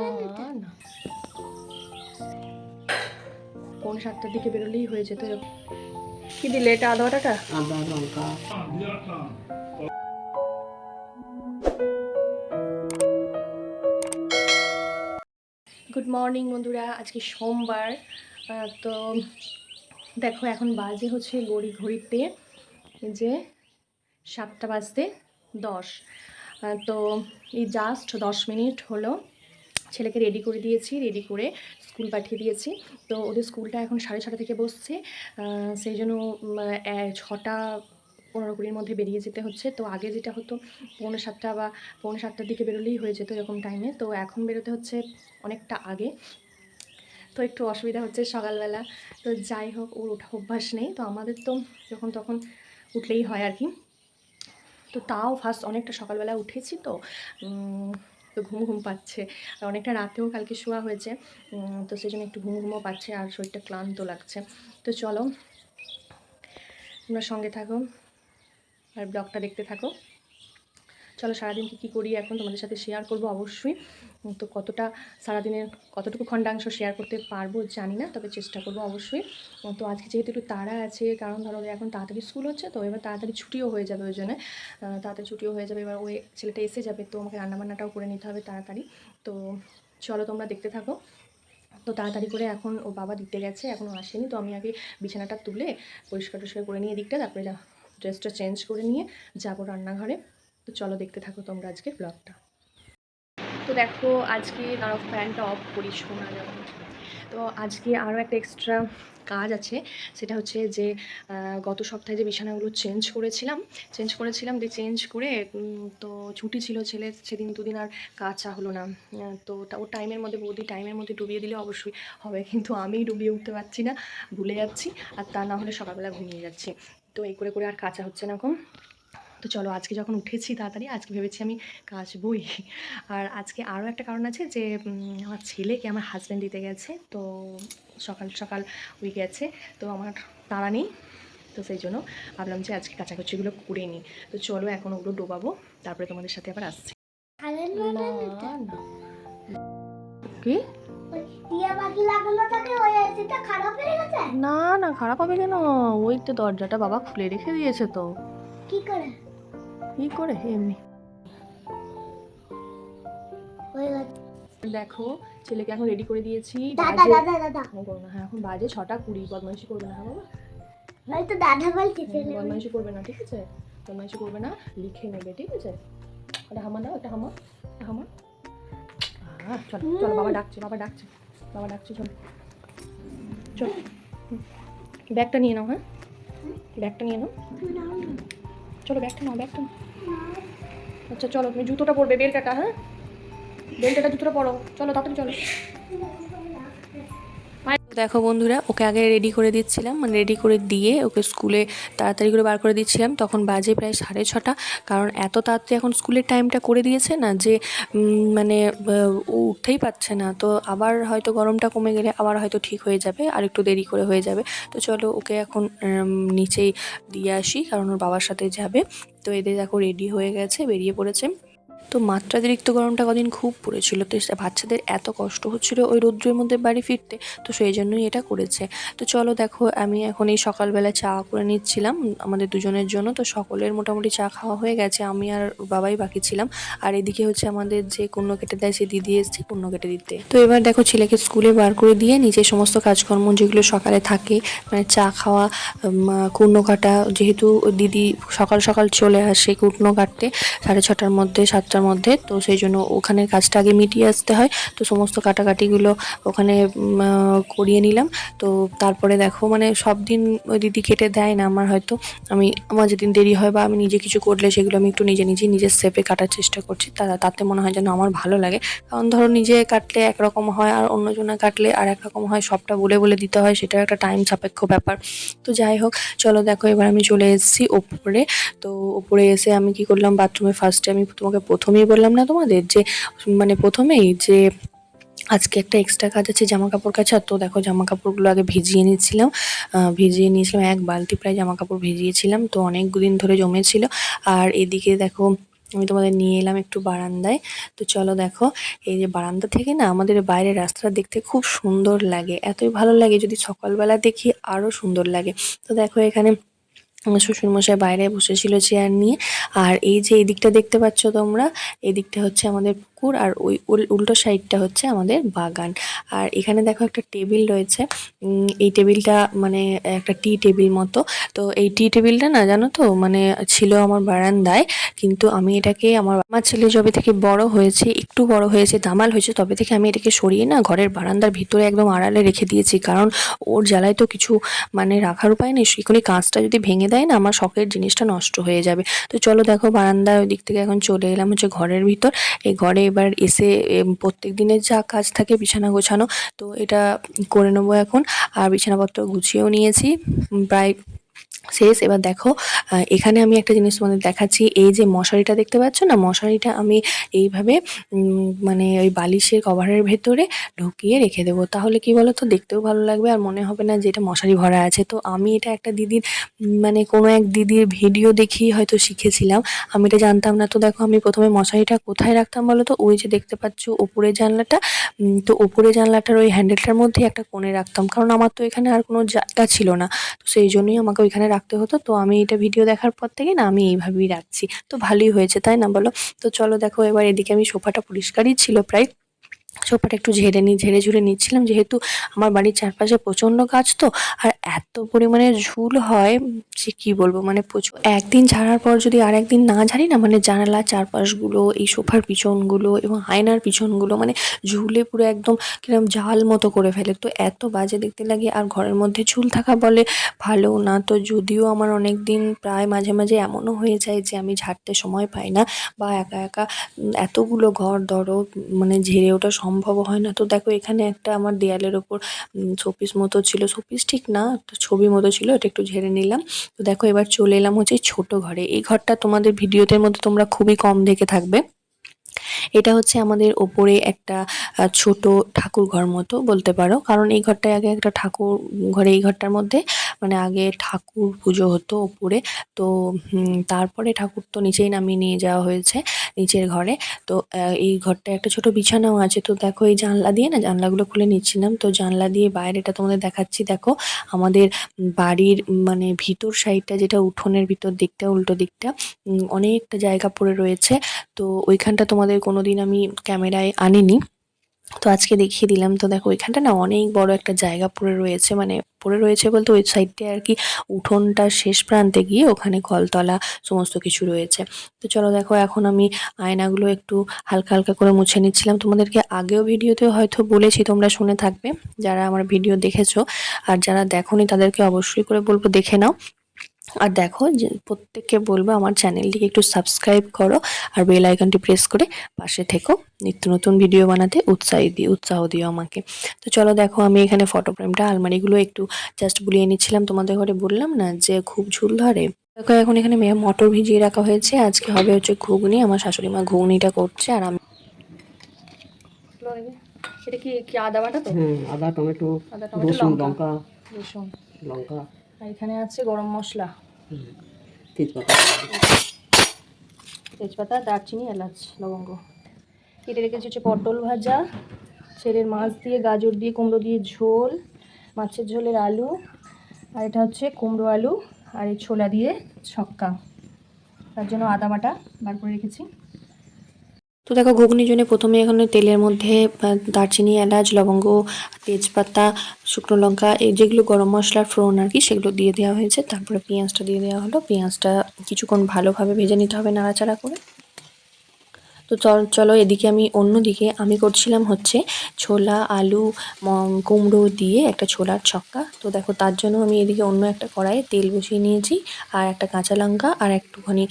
না না। পৌনে সাতটার দিকে বেরোলেই হয়ে যেত কি দিলে এটা আদা বাটাটা? আদা লঙ্কা। গুড মর্নিং বন্ধুরা। আজকে সোমবার। তো দেখো এখন বাজে হচ্ছে গড়ি ঘড়িতে যে সাতটা বাজতে দশ। তো এই জাস্ট দশ মিনিট হলো। ছেলেকে রেডি করে দিয়েছি রেডি করে স্কুল পাঠিয়ে দিয়েছি। তো ওদের স্কুলটা এখন সাড়ে ছটা থেকে বসছে সেই জন্য ছটা পনেরো কুড়ির মধ্যে বেরিয়ে যেতে হচ্ছে। তো আগে যেটা হতো, পৌনে সাতটা বা পৌনে সাতটার দিকে বেরোলেই হয়ে যেত এরকম টাইমে তো এখন বেরোতে হচ্ছে অনেকটা আগে। তো একটু অসুবিধা হচ্ছে সকালবেলা। তো যাই হোক, ওর ওঠা অভ্যাস নেই। তো আমাদের তো যখন তখন উঠলেই হয় আর কি। তো তাও ফার্স্ট অনেকটা সকালবেলা উঠেছি তো ঘুম ঘুম পাচ্ছে। আর অনেকটা রাতেও কালকে শোয়া হয়েছে। তো সেই জন্য একটু ঘুম ঘুমও পাচ্ছে আর শরীরটা ক্লান্ত লাগছে। তো চলো, তোমরা সঙ্গে থাকো আর ব্লগটা দেখতে থাকো। চলো সারাদিন কী কী করি এখন তোমাদের সাথে শেয়ার করব অবশ্যই। তো কতটা সারাদিনের, কতটুকু খণ্ডাংশ শেয়ার করতে পারব জানি না, তবে চেষ্টা করব অবশ্যই। তো আজকে যেহেতু একটু তাড়া আছে, কারণ ধরো এখন তাড়াতাড়ি স্কুল হচ্ছে, তো এবার তাড়াতাড়ি ছুটিও হয়ে যাবে ওই জন্য। তাড়াতাড়ি ছুটিও হয়ে যাবে, এবার ওই ছেলেটা এসে যাবে, তো আমাকে রান্নাবান্নাটাও করে নিতে হবে তাড়াতাড়ি। তো চলো তোমরা দেখতে থাকো। তো তাড়াতাড়ি করে এখন ও বাবা দিতে গেছে এখনও আসেনি, তো আমি আগে বিছানাটা তুলে পরিষ্কার টরিষ্কার করে নিয়ে দিকটা তারপরে ড্রেসটা চেঞ্জ করে নিয়ে যাব রান্নাঘরে। তো চলো দেখতে থাকো তোমরা আজকের ব্লগটা তো দেখো, আজকে দাঁড়াও ফ্যানটা অফ করি শোনা যাবে তো আজকে আরও একটা এক্সট্রা কাজ আছে, সেটা হচ্ছে যে গত সপ্তাহে যে বিছানাগুলো চেঞ্জ করেছিলাম চেঞ্জ করেছিলাম দিয়ে চেঞ্জ করে তো ছুটি ছিল ছেলে, সেদিন দুদিন আর কাচা হলো না। তো ও টাইমের মধ্যে, বৌদি টাইমের মধ্যে ডুবিয়ে দিলে অবশ্যই হবে, কিন্তু আমি ডুবিয়ে উঠতে পারছি না, ভুলে যাচ্ছি, আর তা না হলে সকালবেলা ঘুমিয়ে যাচ্ছি। তো এই করে করে আর কাঁচা হচ্ছে না এখন। তো চলো আজকে যখন উঠেছি তাড়াতাড়ি আজকে ভেবেছি আমি কাচবই আর আজকে আরও একটা কারণ আছে যে আমার ছেলেকে আমার হাজব্যান্ড দিতে গেছে তো সকাল সকাল ওই গেছে তো আমার তাড়া নেই তো সেই জন্য ভাবলাম যে আজকে কাচাকুচিগুলো করে নিই। তো চলো এখন ওগুলো ডোবাবো তারপরে তোমাদের সাথে আবার আসছি। কি? না না খারাপ হবে কেন? ওই তো দরজাটা বাবা খুলে রেখে দিয়েছে তো। কি করে? কি করে এমনি। দেখো ছেলেকে এখন রেডি করে দিয়েছি। দাদা দাদা দাদা। করো না, হ্যাঁ এখন বাজে ছটা কুড়ি বদমাইশি করবে না হ্যাঁ বাবা। হয়তো দাদা বলছে ছেলে বদমাইশি করবে না ঠিক আছে? বদমাইশি করবে না লিখে নেবে ঠিক আছে? এটা হামা দাও এটা হামা হামা। চলো চলো বাবা ডাকছে বাবা ডাকছে বাবা ডাকছে চলো। চলো। ব্যাগটা নিয়ে নাও হ্যাঁ? ব্যাগটা নিয়ে নাও। চলো ব্যাগটা নাও ব্যাগটা নাও। আচ্ছা চলো তুমি জুতোটা পরবে বেলটাটা হ্যাঁ? বেলটাটা জুতোটা পরো। চলো তাড়াতাড়ি চলো। দেখো বন্ধুরা, ওকে আগে রেডি করে দিচ্ছিলাম মানে রেডি করে দিয়ে ওকে স্কুলে তাড়াতাড়ি করে বার করে দিচ্ছিলাম। তখন বাজে প্রায় সাড়ে ছটা, কারণ এত তাড়াতাড়ি এখন স্কুলের টাইমটা করে দিয়েছে না যে মানে ও উঠতেই পারছে না। তো আবার হয়তো গরমটা কমে গেলে আবার হয়তো ঠিক হয়ে যাবে, আর একটু দেরি করে হয়ে যাবে। তো চলো ওকে এখন নিচেই দিয়ে আসি, কারণ ওর বাবার সাথে যাবে। তো এদের দেখো রেডি হয়ে গেছে, বেরিয়ে পড়েছে। তো মাত্রাতিরিক্ত গরমটা কদিন খুব পড়েছিল। তো বাচ্চাদের এত কষ্ট হচ্ছিল ওই রৌদ্রের মধ্যে বাড়ি ফিরতে, তো সেই জন্যই এটা করেছে। তো চলো দেখো, আমি এখন এই সকালবেলা চা করে নিচ্ছিলাম আমাদের দুজনের জন্য। তো সকলের মোটামুটি চা খাওয়া হয়ে গেছে, আমি আর বাবাই বাকি ছিলাম। আর এদিকে হচ্ছে আমাদের যে কুন্ন কেটে দেয়, সে দিদি এসছে কুণ্য কেটে দিতে। তো এবার দেখো ছেলেকে স্কুলে বার করে দিয়ে নিজের সমস্ত কাজকর্ম যেগুলো সকালে থাকে মানে চা খাওয়া কুর্ণ কাটা, যেহেতু দিদি সকাল সকাল চলে আসে কুটনো কাটতে, সাড়ে ছটার মধ্যে, সাতটার মধ্যে। তো সেই জন্য ওখানের কাজটা আগে মিটিয়ে আসতে হয়। তো সমস্ত কাটাকাটিগুলো ওখানে করিয়ে নিলাম। তো তারপরে দেখো মানে সব দিন ওই দিদি কেটে দেয় না আমার হয়তো। আমি, আমার যেদিন দেরি হয় বা আমি নিজে কিছু করলে সেগুলো আমি একটু নিজে নিজে নিজের সেপে কাটার চেষ্টা করছি। তা তাতে মনে হয় যেন আমার ভালো লাগে। কারণ ধরো নিজে কাটলে একরকম হয় আর অন্যজনে কাটলে আর একরকম হয়, সবটা বলে বলে দিতে হয় সেটা একটা টাইম সাপেক্ষ ব্যাপার। তো যাই হোক, চলো দেখো, এবার আমি চলে এসেছি ওপরে। তো ওপরে এসে আমি কি করলাম বাথরুমে ফার্স্টে আমি তোমাকে প্রথমেই বললাম না তোমাদের যে মানে প্রথমেই যে আজকে একটা এক্সট্রা কাজ আছে জামা কাপড় কাচা তো দেখো জামা কাপড়গুলো আগে ভিজিয়ে নিচ্ছিলাম আহ, ভিজিয়ে নিয়েছিলাম এক বালতি প্রায় জামা কাপড় ভিজিয়েছিলাম। তো অনেক দিন ধরে জমেছিল। আর এদিকে দেখো আমি তোমাদের নিয়ে এলাম একটু বারান্দায়। তো চলো দেখো এই যে বারান্দা থেকে না আমাদের বাইরের রাস্তাটা দেখতে খুব সুন্দর লাগে। এতই ভালো লাগে যদি সকালবেলা দেখি আরও সুন্দর লাগে। তো দেখো এখানে শ্বশুরমশাই বাইরে বসেছিল চেয়ার নিয়ে। আর এই যে এদিকটা দেখতে পাচ্ছ তোমরা এদিকটা হচ্ছে আমাদের পুকুর আর ওই উল- উল্টো সাইডটা হচ্ছে আমাদের বাগান। আর এখানে দেখো একটা টেবিল রয়েছে। এই টেবিলটা মানে একটা টি টেবিল মতো। তো এই টি টেবিলটা না জানো তো মানে ছিল আমার বারান্দায়, কিন্তু আমি এটাকে আমার আমার ছেলে যবে থেকে বড় হয়েছে, একটু বড় হয়েছে, দামাল হয়েছে, তবে থেকে আমি এটাকে সরিয়ে না ঘরের বারান্দার ভিতরে একদম আড়ালে রেখে দিয়েছি। কারণ ওর জ্বালায় তো কিছু মানে রাখার উপায় নেই সেখানে কাঁচটা যদি ভেঙে দেয় না, আমার শখের জিনিসটা নষ্ট হয়ে যাবে। তো চলো দেখো বারান্দার ওই দিক থেকে এখন চলে এলাম হচ্ছে ঘরের ভিতর। এই ঘরে এবার এসে প্রত্যেক দিনের যা কাজ থাকে বিছানা গোছানো, তো এটা করে নেব এখন। আর বিছানাপত্র গুছিয়েও নিয়েছি। প্রায় শেষ। এবার দেখো এখানে আমি একটা জিনিস তোমাদের দেখাচ্ছি। এই যে মশারিটা দেখতে পাচ্ছ না? মশারিটা আমি এইভাবে মানে ওই বালিশের কভারের ভেতরে ঢুকিয়ে রেখে দেবো। তাহলে কি বলো তো দেখতেও ভালো লাগবে আর মনে হবে না যে এটা মশারি ভরা আছে। তো আমি এটা একটা দিদির মানে কোনো এক দিদির ভিডিও দেখি হয়তো শিখেছিলাম। আমি এটা জানতাম না। তো দেখো, আমি প্রথমে মশারিটা কোথায় রাখতাম বলো তো ওই যে দেখতে পাচ্ছ ওপরের জানলাটা। তো ওপরে জানলাটার ওই হ্যান্ডেলটার মধ্যে একটা কোণে রাখতাম। কারণ আমার তো এখানে আর কোনো জায়গা ছিল না। তো সেই জন্যই আমাকে ওইখানে রাখতে হতো। তো আমি এটা ভিডিও দেখার পর থেকে না আমি এইভাবেই রাখছি। তো ভালোই হয়েছে, তাই না বলো? তো চলো দেখো, এবার এদিকে আমি সোফাটা পরিষ্কারই ছিল প্রায়। সোফাটা একটু ঝেড়ে নিই ঝেড়ে ঝুড়ে নিচ্ছিলাম। যেহেতু আমার বাড়ির চারপাশে প্রচণ্ড গাছ তো, আর এত পরিমাণে ঝুল হয় যে কি বলব মানে প্রচুর। একদিন ঝাড়ার পর যদি আর একদিন না ঝাড়ি না মানে জানালার চারপাশগুলো, এই সোফার পিছনগুলো এবং আয়নার পিছনগুলো মানে ঝুলে পুরো একদম কীরকম জাল মতো করে ফেলে। তো এত বাজে দেখতে লাগে, আর ঘরের মধ্যে ঝুল থাকা বলে ভালো না। তো যদিও আমার অনেক দিন প্রায় মাঝে মাঝে এমনও হয়ে যায় যে আমি ঝাড়তে সময় পাই না, বা একা একা এতগুলো ঘর ধরো মানে ঝেড়ে ওঠা সম্ভব হয় না। তো দেখো, এখানে একটা আমার দেয়ালের ওপর শোপিস মতো ছিল। শোপিস ঠিক না, একটা ছবি মতো ছিল, এটা একটু ঝেড়ে নিলাম। তো দেখো, এবার চলে এলাম হচ্ছে ছোট ঘরে। এই ঘরটা তোমাদের ভিডিওতে মধ্যে তোমরা খুবই কম দেখে থাকবে। এটা হচ্ছে আমাদের ওপরে একটা ছোট ঠাকুর ঘর মতো বলতে পারো। কারণ এই ঘরটায় আগে একটা ঠাকুর, ঘরে এই ঘরটার মধ্যে মানে আগে ঠাকুর পুজো হতো ওপরে। তো তারপরে ঠাকুর তো নিচেই নামিয়ে নিয়ে যাওয়া হয়েছে, নিচের ঘরে। তো এই ঘরটায় একটা ছোট বিছানাও আছে। তো দেখো এই জানলা দিয়ে না, জানলাগুলো খুলে নিচ্ছিলাম। তো জানলা দিয়ে বাইরেটা তোমাদের দেখাচ্ছি। দেখো, আমাদের বাড়ির মানে ভিতর সাইডটা যেটা উঠোনের ভিতর দিকটা, উল্টো দিকটা অনেকটা জায়গা পড়ে রয়েছে। তো ওইখানটা তোমাদের কোনোদিন আমি ক্যামেরায় আনিনি। তো আজকে দেখিয়ে দিলাম। তো দেখো ওইখানটা না অনেক বড় একটা জায়গা পড়ে রয়েছে। মানে পড়ে রয়েছে বলতে ওই সাইডটায় আর কি উঠোনটার শেষ প্রান্তে গিয়ে ওখানে কলতলা সমস্ত কিছু রয়েছে। তো চলো দেখো, এখন আমি আয়নাগুলো একটু হালকা হালকা করে মুছে নিচ্ছিলাম। তোমাদেরকে আগেও ভিডিওতে হয়তো বলেছি, তোমরা শুনে থাকবে। যারা আমার ভিডিও দেখেছ আর যারা দেখোনি, তাদেরকে অবশ্যই করে বলব দেখে নাও। আর দেখো যে প্রত্যেককে বলব আমার চ্যানেলটিকে একটু সাবস্ক্রাইব করো আর বেল আইকনটি প্রেস করে পাশে থেকো। নিত্য নতুন ভিডিও বানাতে উৎসাহ দিও উৎসাহ দিও আমাকে। তো চলো দেখো আমি এখানে ফটো ফ্রেমটা আলমারিগুলো একটু জাস্ট বুলিয়ে নিচ্ছিলাম। তোমাদের ঘরে বললাম না যে খুব ঝুল ধরে। দেখো এখন এখানে মেয়ে মটর ভিজিয়ে রাখা হয়েছে। আজকে হবে হচ্ছে ঘুগনি। আমার শাশুড়ি মা ঘুগনিটা করছে আর আমি এটা কি কি আদা বাটা তো? আদা টমেটো আদা, টমেটো, রসুন লঙ্কা। লঙ্কা। রসুন। লঙ্কা। আর এখানে আছে গরম মশলা। তেজপাতা। তেজপাতা দারচিনি এলাচ লবঙ্গ। কেটে রেখেছি হচ্ছে পটল ভাজা ছেলের মাছ দিয়ে গাজর দিয়ে কুমড়ো দিয়ে ঝোল মাছের ঝোলের আলু আর এটা হচ্ছে কুমড়ো আলু আর এই ছোলা দিয়ে ছক্কা। তার জন্য আদা বাটা বার করে রেখেছি। তো দেখো, ঘুগনির জন্য প্রথমে এখানে তেলের মধ্যে দারচিনি, এলাচ, লবঙ্গ, তেজপাতা, শুকনো লঙ্কা, এই যেগুলো গরম মশলার ফোড়ন আর কি, সেগুলো দিয়ে দেওয়া হয়েছে। তারপরে পেঁয়াজটা দিয়ে দেওয়া হলো। পেঁয়াজটা কিছুক্ষণ ভালোভাবে ভেজে নিতে হবে নাড়াচাড়া করে। তো চল এদিকে আমি, অন্যদিকে আমি করছিলাম হচ্ছে ছোলা, আলু কুমড়ো দিয়ে একটা ছোলার ছক্কা। তো দেখো তার জন্য আমি এদিকে অন্য একটা কড়াইয়ে তেল বসিয়ে নিয়েছি আর একটা কাঁচা লঙ্কা আর একটুখানি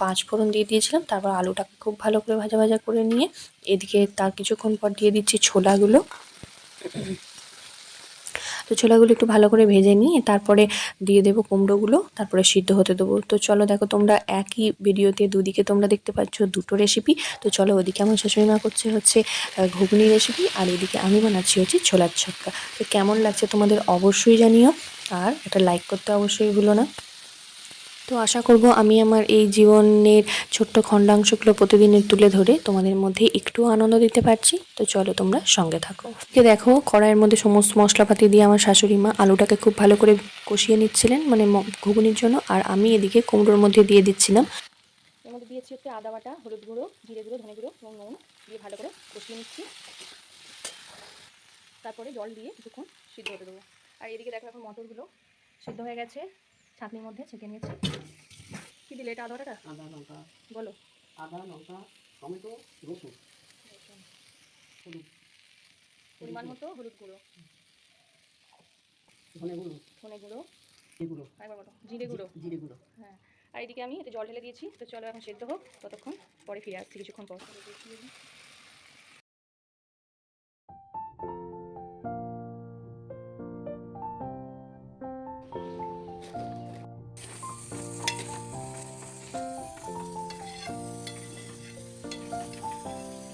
পাঁচ ফোড়ন দিয়ে দিয়েছিলাম। তারপর আলুটাকে খুব ভালো করে ভাজা ভাজা করে নিয়ে এদিকে তার কিছুক্ষণ পর দিয়ে দিচ্ছি ছোলাগুলো। তো ছোলাগুলো একটু ভালো করে ভেজে নিয়ে তারপরে দিয়ে দেবো কুমড়োগুলো, তারপরে সিদ্ধ হতে দেবো। তো চলো দেখো তোমরা একই ভিডিওতে দুদিকে তোমরা দেখতে পাচ্ছ দুটো রেসিপি তো চলো ওদিকে আমার শাশুড়ি মা করছে হচ্ছে ঘুগনি রেসিপি আর এদিকে আমি বানাচ্ছি হচ্ছে ছোলার ছক্কা তো কেমন লাগছে তোমাদের অবশ্যই জানিও আর একটা লাইক করতে অবশ্যই ভুলো না। তো আশা করব আমি আমার এই জীবনের ছোট্ট খণ্ডাংশগুলো প্রতিদিনের তুলে ধরে তোমাদের মধ্যে একটু আনন্দ দিতে পারছি। তো চলো তোমরা সঙ্গে থাকো। যে দেখো, কড়াইয়ের মধ্যে সমস্ত মশলাপাতি দিয়ে আমার শাশুড়ি মা আলুটাকে খুব ভালো করে কষিয়ে নিচ্ছিলেন মানে ঘুগনির জন্য, আর আমি এদিকে কুমড়োর মধ্যে দিয়ে দিচ্ছিলাম। এর মধ্যে দিয়েছি হচ্ছে আদা বাটা, হলুদ গুঁড়ো, জিরে গুঁড়ো, ধনে গুঁড়ো এবং নুন দিয়ে ভালো করে কষিয়ে নিচ্ছি। তারপরে জল দিয়ে কিছুক্ষণ সিদ্ধ হতে দেবো। আর এদিকে দেখো এখন মটরগুলো সিদ্ধ হয়ে গেছে। ছাঁকনির মধ্যে ছেঁকে নিয়েছি। কী দিলে এটা আদা বাটাটা? আদা লঙ্কা। বলো। আদা লঙ্কা টমেটো রসুন। হলুদ। পরিমাণ মতো হলুদ গুঁড়ো। ধনে গুঁড়ো। ধনে গুঁড়ো। এগুলো একবার বলো। জিরে গুঁড়ো। জিরে গুঁড়ো। হ্যাঁ। আর এদিকে আমি এতে জল ঢেলে দিয়েছি। তো চলো এখন সেদ্ধ হোক। ততক্ষণ পরে ফিরে আসছি কিছুক্ষণ পর।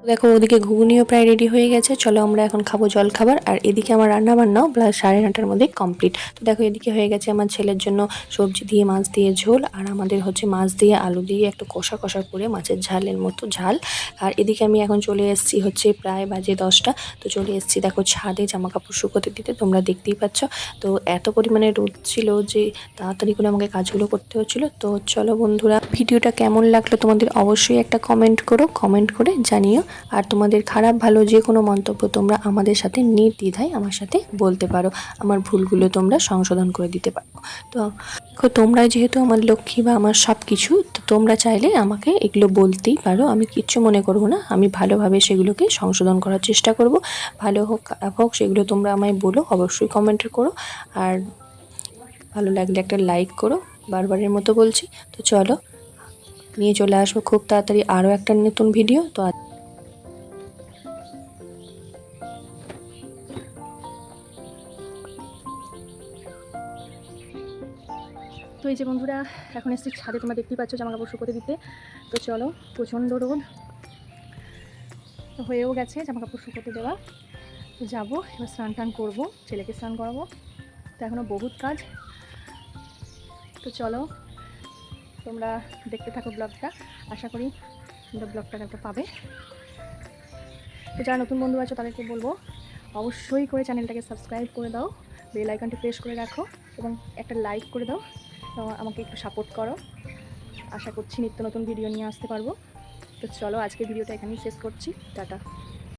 দেখো, ওদিকে ঘুগনিও প্রায় রেডি হয়ে গেছে। চলো আমরা এখন খাব জল খাবার। আর এদিকে আমার রান্না বান্নাও প্রায় সাড়ে নটার মধ্যে কমপ্লিট তো দেখো, এদিকে হয়ে গেছে আমার ছেলের জন্য সবজি দিয়ে, মাছ দিয়ে ঝোল। আর আমাদের হচ্ছে মাছ দিয়ে, আলু দিয়ে একটু কষা কষা করে মাছের ঝালের মতো ঝাল। আর এদিকে আমি এখন চলে এসেছি হচ্ছে প্রায় বাজে দশটা। তো চলে এসেছি দেখো ছাদে জামা কাপড় শুকোতে দিতে। তোমরা দেখতেই পাচ্ছ। তো এত পরিমাণে রোদ ছিল যে তাড়াতাড়ি করে আমাকে কাজগুলো করতে হচ্ছিল। তো চলো বন্ধুরা, ভিডিওটা কেমন লাগল তোমাদের অবশ্যই একটা কমেন্ট করো। কমেন্ট করে জানিও। আর তোমাদের খারাপ, ভালো যে কোনো মন্তব্য তোমরা আমাদের সাথে নির্দ্বিধায় আমার সাথে বলতে পারো। আমার ভুলগুলো তোমরা সংশোধন করে দিতে পারো। তো তোমরা যেহেতু আমার লক্ষ্মী বা আমার সব কিছু তো তোমরা চাইলে আমাকে এগুলো বলতেই পারো। আমি কিচ্ছু মনে করব না। আমি ভালোভাবে সেগুলোকে সংশোধন করার চেষ্টা করব। ভালো হোক, খারাপ হোক, সেগুলো তোমরা আমায় বলো, অবশ্যই কমেন্ট করো। আর ভালো লাগলে একটা লাইক করো, বারবারের মতো বলছি। তো চলো, নিয়ে চলে আসব খুব তাড়াতাড়ি আরও একটা নতুন ভিডিও তো এই যে বন্ধুরা। এখন এসছি ছাদে, তোমরা দেখতেই পাচ্ছ জামা কাপড় শুকোতে দিতে। তো চলো, প্রচণ্ড রোদ। হয়েও গেছে জামা কাপড় শুকোতে দেওয়া। তো যাব, এবার স্নান টান করব, ছেলেকে স্নান করাবো। তো এখনও বহুত কাজ। তো চলো, তোমরা দেখতে থাকো ব্লগটা। আশা করি তোমরা ব্লগটা একটা পাবে। তো যারা নতুন বন্ধু আছো, তাদেরকে বলব, অবশ্যই করে চ্যানেলটাকে সাবস্ক্রাইব করে দাও। বেল আইকনটি প্রেস করে রাখো এবং একটা লাইক করে দাও। তো আমাকে একটু সাপোর্ট করো। আশা করছি নিত্য নতুন ভিডিও নিয়ে আসতে পারব। তো চলো আজকে ভিডিওটা এখানেই শেষ করছি। টাটা।